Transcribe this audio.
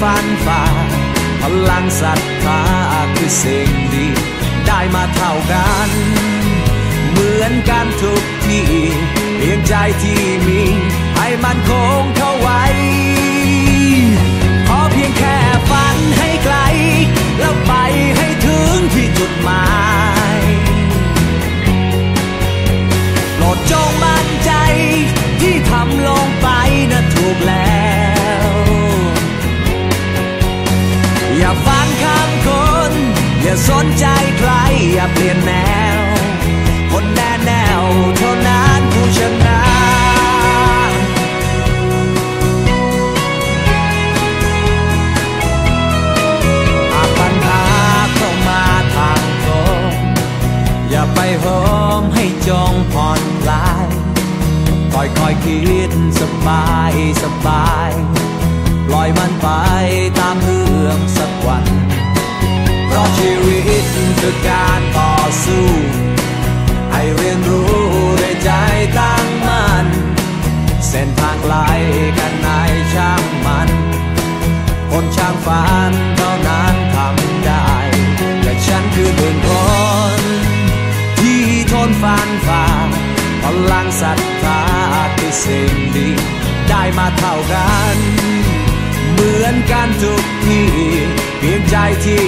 ฝันฝ่าพลังศรัทธาคือสิ่งดี ได้มาเท่ากัน เหมือนกันทุกที่เพียงใจที่มี ให้มันคงเข้าไว้ อย่าฟังคำคน อย่าสนใจใคร อย่าเปลี่ยนแนว คนแน่แนวเท่านั้นผู้ชนะหากปัญหาเข้ามาทางตรงอย่าไปโหมให้จงผ่อนคลายค่อยค่อยคิดสบายสบาย ปล่อยมันไปตามเรื่อง อการต่อสู้ให้เรียนรู้ด้วยใจตั้งมั่นเส้นทางไกลกันไหนช่างมัน คนช่างฝันเท่านั้นทำได้และฉันคือหนึ่งคนที่ทนฟันฝ่าพลังศรัทธาคือสิ่งดี ได้มาเท่ากัน เหมือนกันทุกที่เพียงใจที่